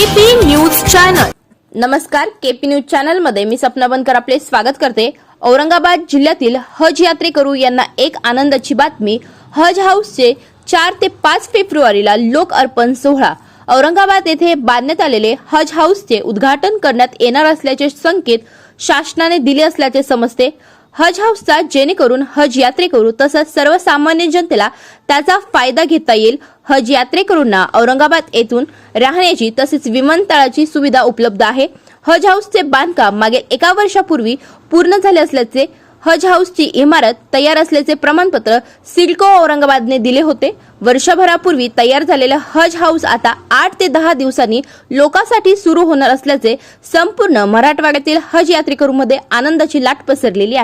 News channel नमस्कार KP news चॅनलमध्ये मी सपना बनकर आपले स्वागत करते. औरंगाबाद जिल्ह्यातील हज यात्रेकरू यांना एक आनंदाची बातमी. हज हाऊसचे चार ते पाच फेब्रुवारीला लोक अर्पण सोहळा. औरंगाबाद येथे बांधण्यात आलेले हज हाऊसचे उद्घाटन करण्यात येणार असल्याचे संकेत शासनाने दिले असल्याचे समजते. हज हाऊसचा जेणेकरून हज यात्रेकरू तसंच सर्वसामान्य जनतेला त्याचा फायदा घेता येईल. हज यात्रेकरूंना औरंगाबाद येथून राहण्याची तसेच विमानतळाची सुविधा उपलब्ध आहे. हज हाऊसचे बांधकाम मागील एका वर्षापूर्वी पूर्ण झाले असल्याचे हज हाऊसची इमारत तयार असल्याचे प्रमाणपत्र सिडको औरंगाबादने दिले होते. वर्षभरापूर्वी तयार झालेले हज हाऊस आता आठ ते दहा दिवसांनी लोकांसाठी सुरू होणार असल्याचे संपूर्ण मराठवाड्यातील हज यात्रेकरूंमध्ये आनंदाची लाट पसरलेली आहे.